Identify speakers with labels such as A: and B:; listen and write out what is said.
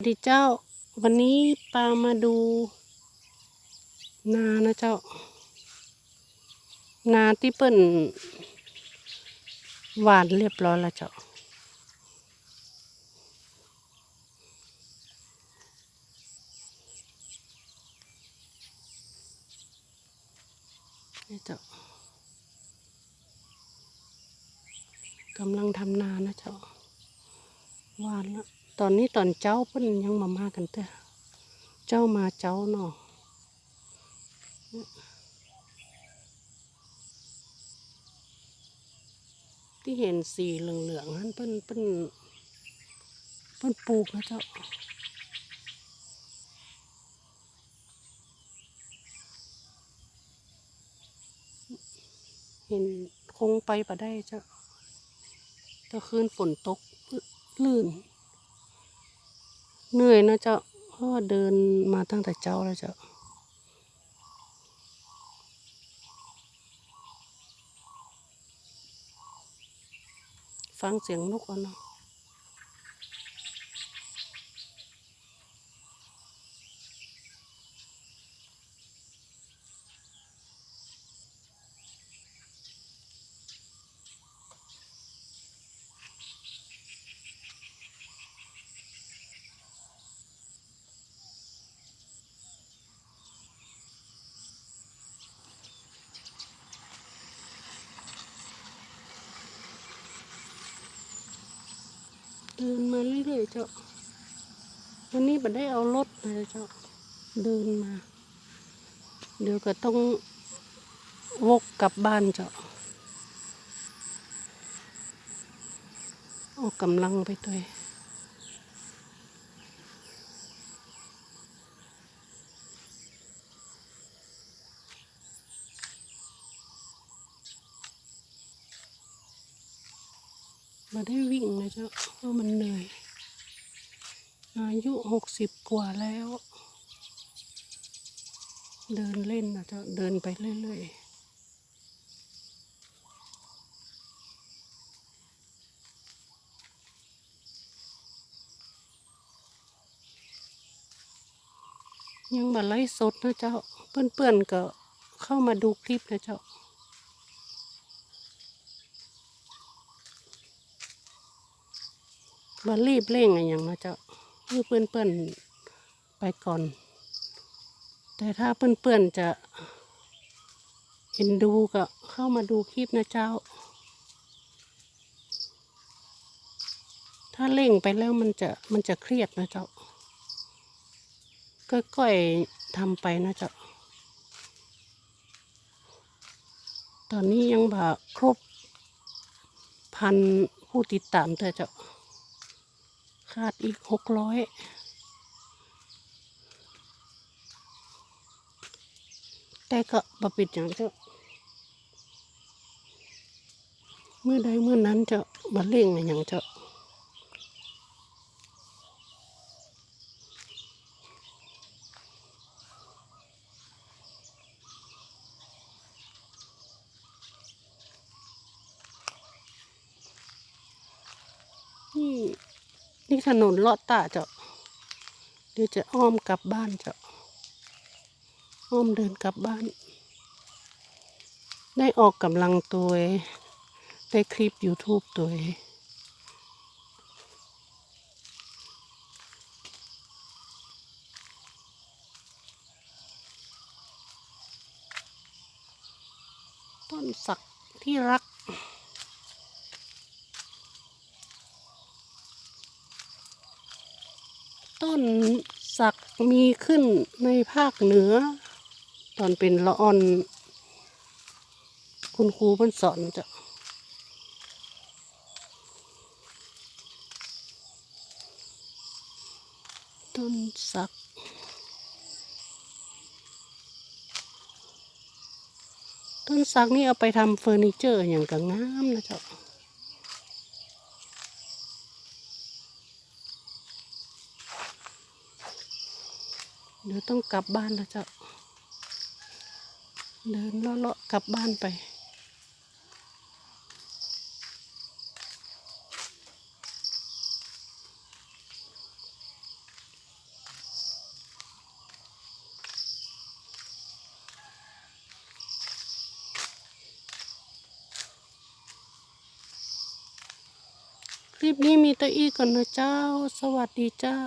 A: สวัสดีเจ้า วันนี้ปามาดู นานะเจ้า นาที่เปิ้นหวานเรียบร้อยแล้วเจ้า นี่เจ้ากำลังทำนานะเจ้าหวานแล้ว ตอนนี้ตอนเจ้าเพิ่นยังมามากันเต้อเจ้ามาเจ้าเนาะที่เห็นสีเหลืองๆนั้นเพิ่นเพิ่นเพิ่นปลูกนะเจ้าเห็นคงไปปะได้เจ้าถ้าคืนฝนตกลื่น เหนื่อยนะเจ้าเพราะว่าเดินมาตั้งแต่เจ้าแล้วเจ้าฟังเสียงนกอะเนาะ เดินมาเรื่อยๆเจ้า วันนี้บันได้เอารถมาเจ้า เดินมา เดี๋ยวก็ต้องวกกลับบ้านเจ้า ออกกำลังไปตัว มาได้วิ่งนะเจ้าเพราะมันเหนื่อย อายุหกสิบกว่าแล้ว เดินเล่นนะเจ้าเดินไปเรื่อยๆยังบัไลฟ์สดนะเจ้า เพื่อนๆก็เข้ามาดูคลิปนะเจ้า มารีบเร่งอะไรอย่างนะเจ้าเพื่อเพื่อนเพื่อนๆไปก่อน แต่ถ้าเพื่อนเพื่อนๆจะเห็นดูก็เข้ามาดูคลิปนะเจ้า ถ้าเร่งไปแล้วมันจะมันจะเครียดนะเจ้าก็อยๆทำไปนะเจ้าตอนนี้ยังแบบครบพันผู้ติดตามเธอเจ้า ขาดอีกหกร้อยแต่ก็บปิดอย่างเจ้าเมื่อใดเมื่อนั้นเจะมาเล่งอย่างเจ้านี่ นี่ถนนลอดตาเจ้าเดี๋ยวจะอ้อมกลับบ้านเจ้าอ้อมเดินกลับบ้าน ได้ออกกำลังตัวได้คลิป YouTube ตัวองต้นสักที่รัก ต้นสักมีขึ้นในภาคเหนือ ตอนเป็นละอ่อน คุณครูเพิ่นสอนจะต้นสักต้นสักนี่เอาไปทำเฟอร์นิเจอร์อย่างกับงามนะเจ้า เดี๋ยวต้องกลับบ้านแล้เจ้า เดินเลาะๆกลับบ้านไป คลิปนี้มีตะอีก่อนนะเจ้า สวัสดีเจ้า